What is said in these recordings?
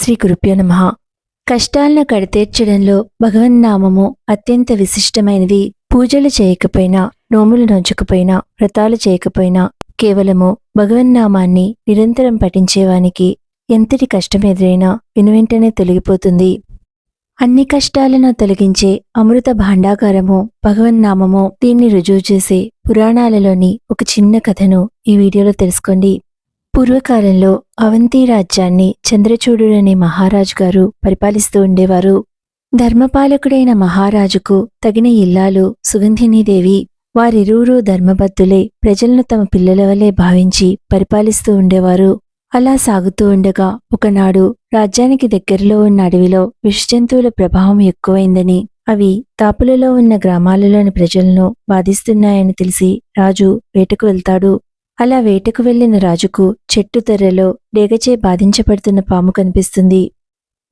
శ్రీ గురుభ్యో నమ. కష్టాలను కడితీర్చడంలో భగవన్నామము అత్యంత విశిష్టమైనది. పూజలు చేయకపోయినా నోములు నొంచకపోయినా వ్రతాలు చేయకపోయినా కేవలము భగవన్నామాన్ని నిరంతరం పఠించేవానికి ఎంతటి కష్టం ఎదురైనా వెనువెంటనే తొలగిపోతుంది. అన్ని కష్టాలను తొలగించే అమృత భాండాగారము భగవన్నామము దీన్ని రుజువు చేసే పురాణాలలోని ఒక చిన్న కథను ఈ వీడియోలో తెలుసుకోండి. పూర్వకాలంలో అవంతి రాజ్యాన్ని చంద్రచూడుడనే మహారాజు గారు పరిపాలిస్తూ ఉండేవారు. ధర్మపాలకుడైన మహారాజుకు తగిన ఇల్లాలు సుగంధినీదేవి వారిరువురూ ధర్మబద్ధులే ప్రజలను తమ పిల్లల వలె భావించి పరిపాలిస్తూ ఉండేవారు. అలా సాగుతూ ఉండగా ఒకనాడు రాజ్యానికి దగ్గరలో ఉన్న అడవిలో విషజంతువుల ప్రభావం ఎక్కువైందని అవి తాపులలో ఉన్న గ్రామాలలోని ప్రజలను బాధిస్తున్నాయని తెలిసి రాజు వేటకు వెళ్తాడు. అలా వేటకు వెళ్ళిన రాజుకు చెట్టు తెర్రలో డేగచే బాధించబడుతున్న పాము కనిపిస్తుంది.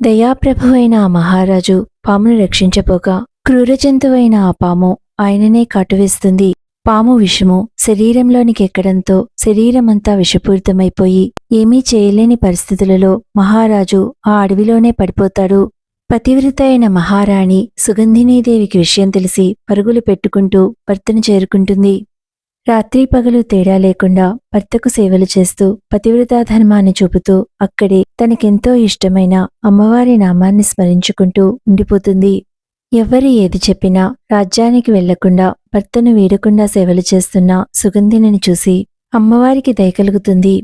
దయాప్రభువైన ఆ మహారాజు పామును రక్షించపోగా క్రూర జంతువైన ఆ పాము ఆయననే కాటువేస్తుంది. పాము విషము శరీరంలోనికి ఎక్కడంతో శరీరమంతా విషపూరితమైపోయి ఏమీ చేయలేని పరిస్థితులలో మహారాజు ఆ అడవిలోనే పడిపోతాడు. పతివ్రత అయిన మహారాణి సుగంధినీదేవికి విషయం తెలిసి పరుగులు పెట్టుకుంటూ భర్తను చేరుకుంటుంది. రాత్రి పగలు తేడా లేకుండా భర్తకు సేవలు చేస్తూ పతివ్రతా ధర్మాన్ని చూపుతూ అక్కడే తనకెంతో ఇష్టమైన అమ్మవారి నామాన్ని స్మరించుకుంటూ ఉండిపోతుంది. ఎవ్వరి ఏది చెప్పినా రాజ్యానికి వెళ్ళకుండా భర్తను వీడకుండా సేవలు చేస్తున్న సుగంధిని చూసి అమ్మవారికి దయ కలుగుతుంది.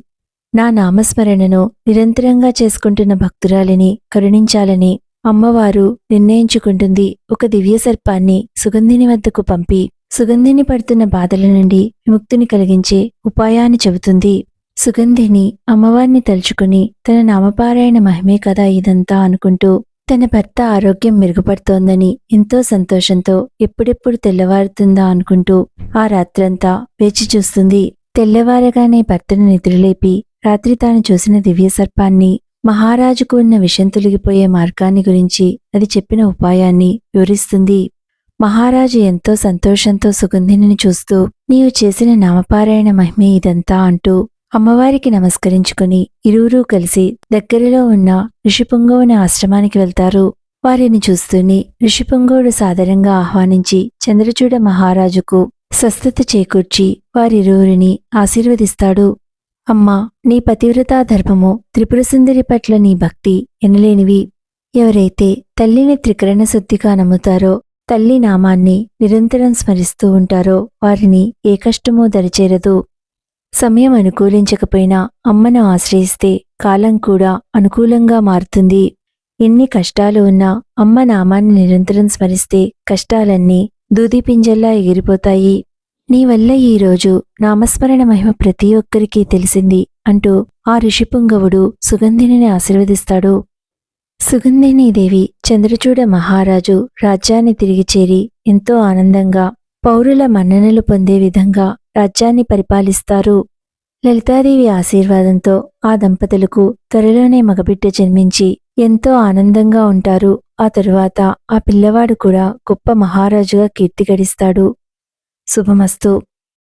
నా నామస్మరణను నిరంతరంగా చేసుకుంటున్న భక్తురాలిని కరుణించాలని అమ్మవారు నిర్ణయించుకుంటుంది. ఒక దివ్య సర్పాన్ని సుగంధిని వద్దకు పంపి సుగంధిని పడుతున్న బాధల నుండి విముక్తిని కలిగించే ఉపాయాన్ని చెబుతుంది. సుగంధిని అమ్మవారిని తలుచుకుని తన నామపారాయణ మహిమే కదా ఇదంతా అనుకుంటూ తన భర్త ఆరోగ్యం మెరుగుపడుతోందని ఎంతో సంతోషంతో ఎప్పుడెప్పుడు తెల్లవారుతుందా అనుకుంటూ ఆ రాత్రంతా వేచి చూస్తుంది. తెల్లవారగానే భర్తను నిద్రలేపి రాత్రి తాను చూసిన దివ్య సర్పాన్ని మహారాజుకు ఉన్న విషం తొలగిపోయే మార్గాన్ని గురించి అది చెప్పిన ఉపాయాన్ని వివరిస్తుంది. మహారాజు ఎంతో సంతోషంతో సుగంధిని చూస్తూ నీవు చేసిన నామపారాయణ మహిమే ఇదంతా అంటూ అమ్మవారికి నమస్కరించుకుని ఇరువురూ కలిసి దగ్గరలో ఉన్న ఋషిపుంగవుని ఆశ్రమానికి వెళ్తారు. వారిని చూస్తూనే ఋషిపుంగవుడు సాదరంగా ఆహ్వానించి చంద్రచూడ మహారాజుకు స్వస్థత చేకూర్చి వారిరువురిని ఆశీర్వదిస్తాడు. అమ్మా నీ పతివ్రతా ధర్మము త్రిపురసుందరి పట్ల నీ భక్తి ఎనలేనివి ఎవరైతే తల్లిని త్రికరణ శుద్ధిగా నమ్ముతారో తల్లి నామాన్ని నిరంతరం స్మరిస్తూ ఉంటారో వారిని ఏ కష్టమూ దరిచేరదు. సమయం అనుకూలించకపోయినా అమ్మను ఆశ్రయిస్తే కాలం కూడా అనుకూలంగా మారుతుంది. ఎన్ని కష్టాలు ఉన్నా అమ్మ నామాన్ని నిరంతరం స్మరిస్తే కష్టాలన్నీ దూదిపింజల్లా ఎగిరిపోతాయి. నీ వల్ల ఈరోజు నామస్మరణ మహిమ ప్రతి ఒక్కరికి తెలిసింది అంటూ ఆ ఋషిపుంగవుడు సుగంధిని ఆశీర్వదిస్తాడు. సుగంధినీదేవి చంద్రచూడ మహారాజు రాజ్యాన్ని తిరిగి చేరి ఎంతో ఆనందంగా పౌరుల మన్ననలు పొందే విధంగా రాజ్యాన్ని పరిపాలిస్తారు. లలితాదేవి ఆశీర్వాదంతో ఆ దంపతులకు త్వరలోనే మగబిడ్డ జన్మించి ఎంతో ఆనందంగా ఉంటారు. ఆ తరువాత ఆ పిల్లవాడు కూడా గొప్ప మహారాజుగా కీర్తి గడిస్తాడు. శుభమస్తు.